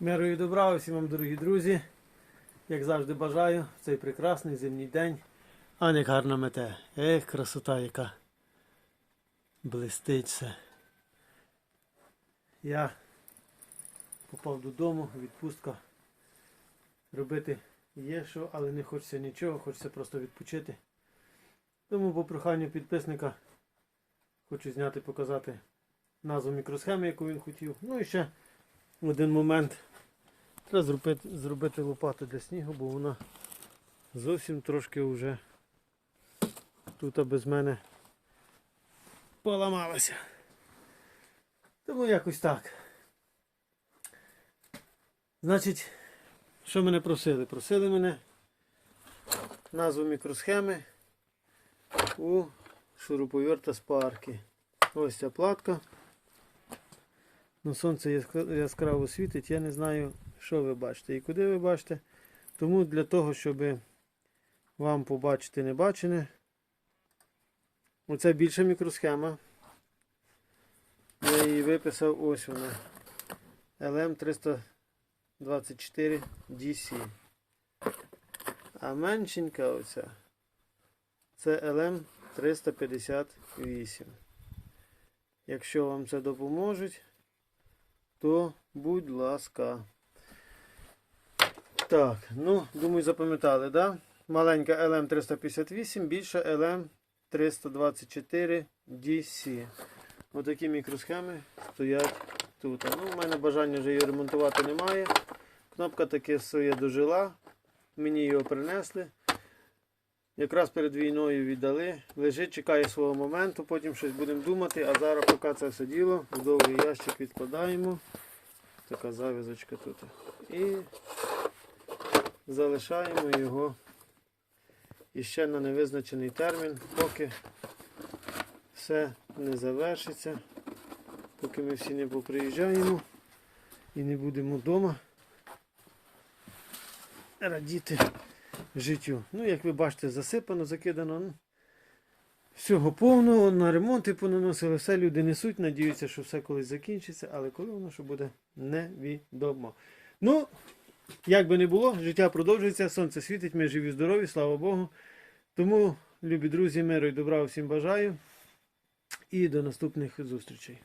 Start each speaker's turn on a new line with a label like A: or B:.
A: Миру і добра усім вам, дорогі друзі. Як завжди бажаю, в цей прекрасний зимній день. А як гарно мете. Ех, красота яка. Блистить все. Я попав додому, відпустка. Робити є що, але не хочеться нічого, хочеться просто відпочити. Тому по проханню підписника хочу зняти, показати назву мікросхеми, яку він хотів. Ну і ще один момент. Треба зробити, зробити лопату для снігу, бо вона зовсім трошки вже тут без мене поламалася. Тому якось так. Значить, що мене просили? Просили мене назву мікросхеми у шуруповерта спарки. Ось ця платка. Ну, сонце яскра- яскраво світить, я не знаю, що ви бачите і куди ви бачите. Тому для того, щоб вам побачити небачене, оце більша мікросхема. Я її виписав ось вона. LM324 DC. А меншенька оця. Це LM358. Якщо вам це допоможуть, то будь ласка. Так, ну, думаю, запам'ятали, да? Маленька LM358, більша LM324 DC. Отакі мікросхеми стоять тут. Ну, у мене бажання вже її ремонтувати немає. Кнопка таки своє дожила. Мені його принесли. Якраз перед війною віддали. Лежить, чекає свого моменту, потім щось будемо думати. А зараз поки це все діло, в довгий ящик відкладаємо. Така зав'язочка тут. І залишаємо його іще на невизначений термін, поки все не завершиться, поки ми всі не поприїжджаємо і не будемо вдома радіти життю. Ну, як ви бачите, засипано, закидано. Ну, всього повного, на ремонти понаносили, все люди несуть, надіються, що все колись закінчиться, але коли воно що буде, невідомо. Ну, як би не було, життя продовжується, сонце світить, ми живі, здорові, слава Богу. Тому, любі друзі, миру і добра всім бажаю. І до наступних зустрічей.